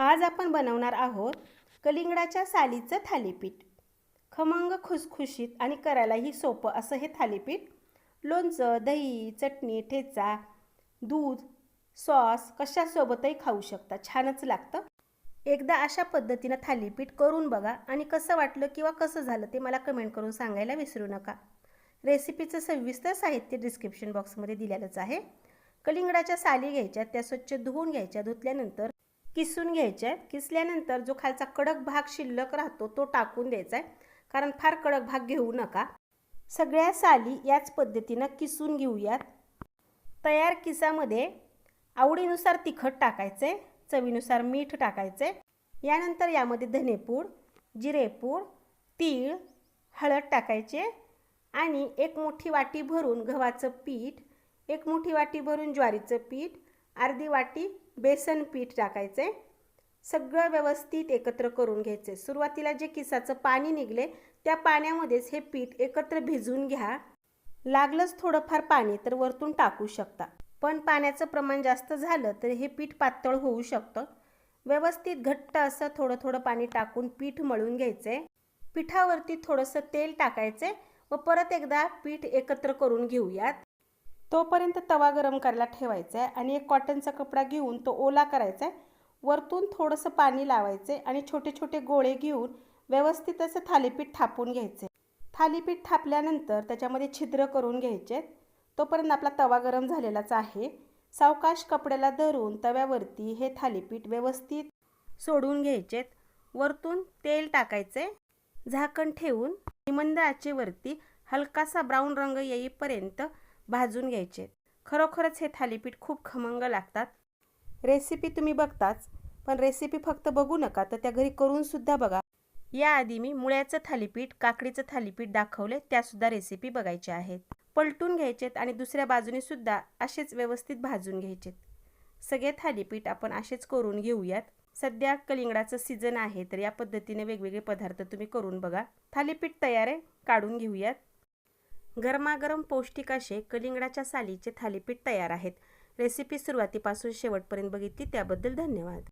आज आपण बनवणार आहोत कलिंगडाच्या सालीचं थालीपीठ. खमंग खुसखुशीत आणि करायलाही सोपं असं हे थालीपीठ. लोणचं दही चटणी ठेचा दूध सॉस कशासोबतही खाऊ शकता. छानच लागतं. एकदा अशा पद्धतीनं थालीपीठ करून बघा आणि कसं वाटलं किंवा कसं झालं ते मला कमेंट करून सांगायला विसरू नका. रेसिपीचं सविस्तर साहित्य डिस्क्रिप्शन बॉक्समध्ये दिलेलंच आहे. कलिंगडाच्या साली घ्यायच्या त्या स्वच्छ धुवून घ्यायच्या धुतल्यानंतर किसून घ्यायच्या किसल्यानंतर जो खालचा कडक भाग शिल्लक राहतो तो टाकून द्यायचा आहे. कारण फार कडक भाग घेऊ नका. सगळ्या साली याच पद्धतीनं किसून घेऊयात. तयार किसामध्ये आवडीनुसार तिखट टाकायचे चवीनुसार मीठ टाकायचे. यानंतर यामध्ये धनेपूड जिरेपूड तीळ हळद टाकायचे आणि एक मोठी वाटी भरून गव्हाचं पीठ एक मोठी वाटी भरून ज्वारीचं पीठ अर्धी वाटी बेसन पीठ टाकायचे. सगळं व्यवस्थित एकत्र करून घ्यायचे. सुरुवातीला जे किसाचं पाणी निघले त्या पाण्यामध्येच हे पीठ एकत्र भिजवून घ्या. लागलंच थोडंफार पाणी तर वरतून टाकू शकता. पण पाण्याचं प्रमाण जास्त झालं तर हे पीठ पातळ होऊ शकतं. व्यवस्थित घट्ट असं थोडं थोडं पाणी टाकून पीठ मळून घ्यायचे. पिठावरती थोडंसं तेल टाकायचे व परत एकदा पीठ एकत्र करून घेऊयात. तोपर्यंत तवा गरम करायला ठेवायचा आहे आणि एक कॉटनचा कपडा घेऊन तो ओला करायचा आहे वरतून थोडंसं पाणी लावायचे आणि छोटे छोटे गोळे घेऊन व्यवस्थित असं थालीपीठ थापून घ्यायचे थालीपीठ थापल्यानंतर त्याच्यामध्ये छिद्र करून घ्यायचे तोपर्यंत आपला तवा गरम झालेलाच आहे. सावकाश कपड्याला धरून तव्यावरती हे थालीपीठ व्यवस्थित सोडून घ्यायचेत. वरतून तेल टाकायचे झाकण ठेवून मंद आचेवरती हलकासा ब्राऊन रंग येईपर्यंत भाजून घ्यायचे. खरोखरच हे थालीपीठ खूप खमंग लागतात. रेसिपी तुम्ही बघताच पण रेसिपी फक्त बघू नका तर त्या घरी करूनसुद्धा बघा. याआधी मी मुळ्याचं थालीपीठ काकडीचं थालीपीठ दाखवले त्यासुद्धा रेसिपी बघायच्या आहेत पलटून घ्यायचेत आणि दुसऱ्या बाजूने सुद्धा असेच व्यवस्थित भाजून घ्यायचेत. सगळे थालीपीठ आपण असेच करून घेऊयात. सध्या कलिंगडाचं सीझन आहे तर या पद्धतीने वेगवेगळे पदार्थ तुम्ही करून बघा. थालीपीठ तयार आहे काढून घेऊयात. गरमागरम पौष्टिक असे कलिंगडाच्या सालीचे थालीपीठ तयार आहेत. रेसिपी सुरुवातीपासून शेवटपर्यंत बघितली त्याबद्दल धन्यवाद.